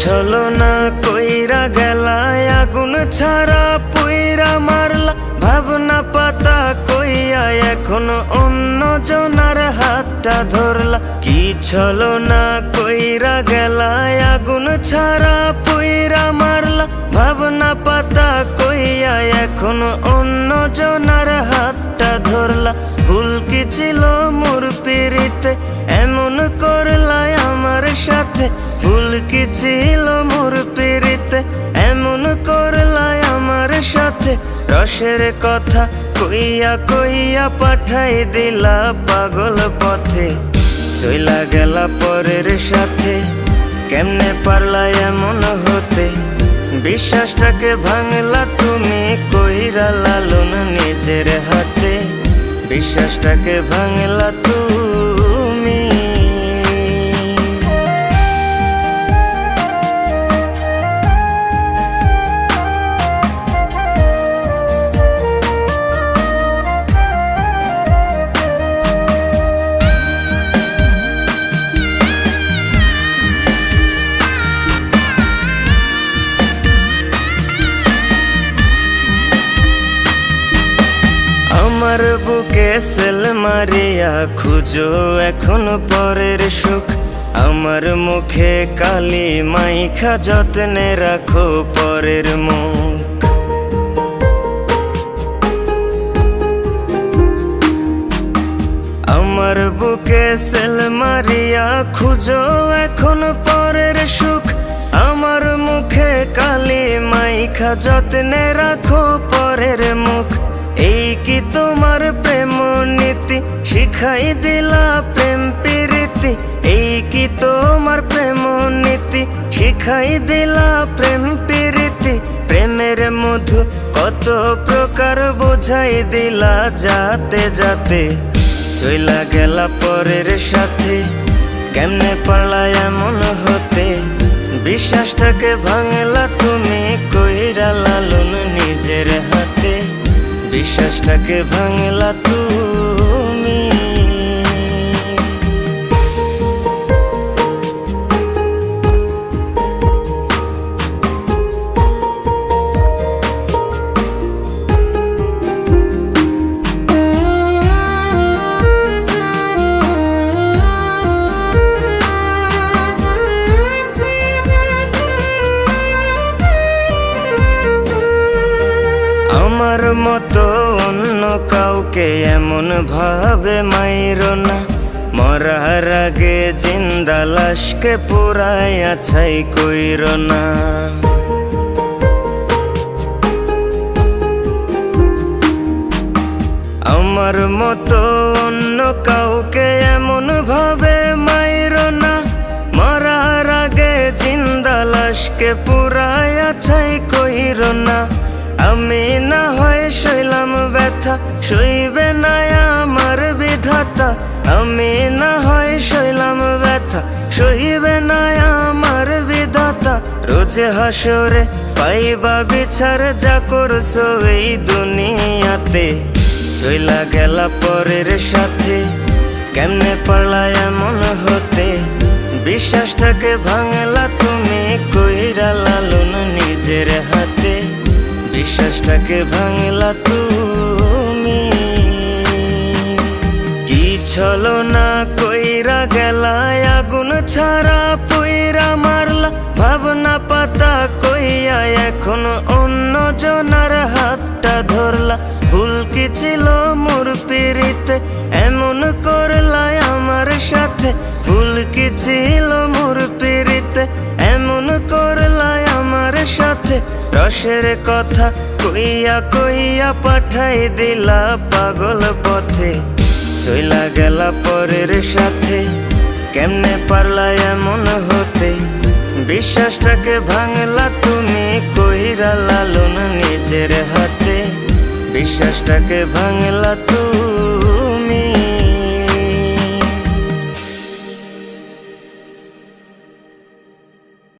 ছলো না কইরা গেলায় আগুন ছাড়া পুইরা মারলা। ভাবনা পাতা কইয়া এখন অন্য জনার হাতটা ধরলা। কি ছলো না কইরা গেলায় আগুন ছাড়া পুইরা মারলা। ভাবনা পাতা কইয়া এখন অন্য জনার হাতটা ধরলা। ভুল কি ছিল মোর পিড়িতে? সাথে ভুল কি ছিল মোর পিড়িতে? এমন করলাই আমার সাথে। রসের কথা কইয়া কইয়া পাঠাই দিলা পাগল পথে। চইলা গেলা পরের সাথে। কেমনে পারলা এমন হতে? বিশ্বাসটাকে ভাঙলা তুমি কইরা লালন নিজের হাতে। বিশ্বাসটাকে ভাঙলা তুমি বুকে সেল মারিয়া খুঁজো এখন পরের সুখ। আমার মুখে কালি মাইখা যত্নে রাখো পরের মুখ। আমার বুকে সেল মারিয়া খুঁজো এখন পরের সুখ। আমার মুখে কালি মাইখা যত্নে রাখো পরের মুখ। এই কি তোমার প্রেম নীতি শিখাই দিলা প্রেম প্রীতি। এই কি তোমার প্রেম নীতি শিখাই দিলা প্রেম প্রীতি? প্রেমের মধু কত প্রকার বোঝাই দিলা যাতে যাতে। চইলা গেলা পরের সাথে, কেমনে পারলা এমন হতে? বিশ্বাসটাকে ভাঙলা তুমি কইরা লালন নিজের হাতে। বিশ্বাসটাকে ভাঙলা তুমি আমার মতো অন্য কাউকে এমন ভাবে মাইর না। মরার আগে জিন্দা লাশকে পুরাই আছাই কইর না। আমার মতো অন্য কাউকে এমন ভাবে মাইর না। মরার আগে জিন্দা লাশকে পুরাই আছাই কইর না। আমি ব্যথা, সইবে না আমার বিধাতা, আমি না হয় শৈলাম ব্যথা, সইবে না আমার বিধাতা। রোজে হাসরে পাইবা বিচার যা করছ এই দুনিয়াতে। চইলা গেলা পরের সাথে, কেমনে পারলা এমন হতে? বিশ্বাসটাকে ভাঙলা তুমি কইরা লালন নিজের হাতে। বিশ্বাসটাকে ভাঙলা তুমি ছলো না কইরা গেলায় আগুন ছাড়া, পুইরা মারলা। ভাবনা পাতা কইয়া এখন অন্য জনার হাতটা ধরলা। ভুল কি ছিল মোর পিড়িতে? এমন করলাই আমার সাথে। ভুল কি ছিল মোর পিড়িতে? এমন করলাই আমার সাথে। রসের কথা কইয়া কইয়া পাঠাই দিলা পাগল পথে। চইলা গেলা পরের সাথে। কেমনে পারলা এমন হতে? বিশ্বাসটাকে ভাঙলা তুমি, কইরা লালন নিজের হাতে। বিশ্বাসটাকে ভাঙলা তুমি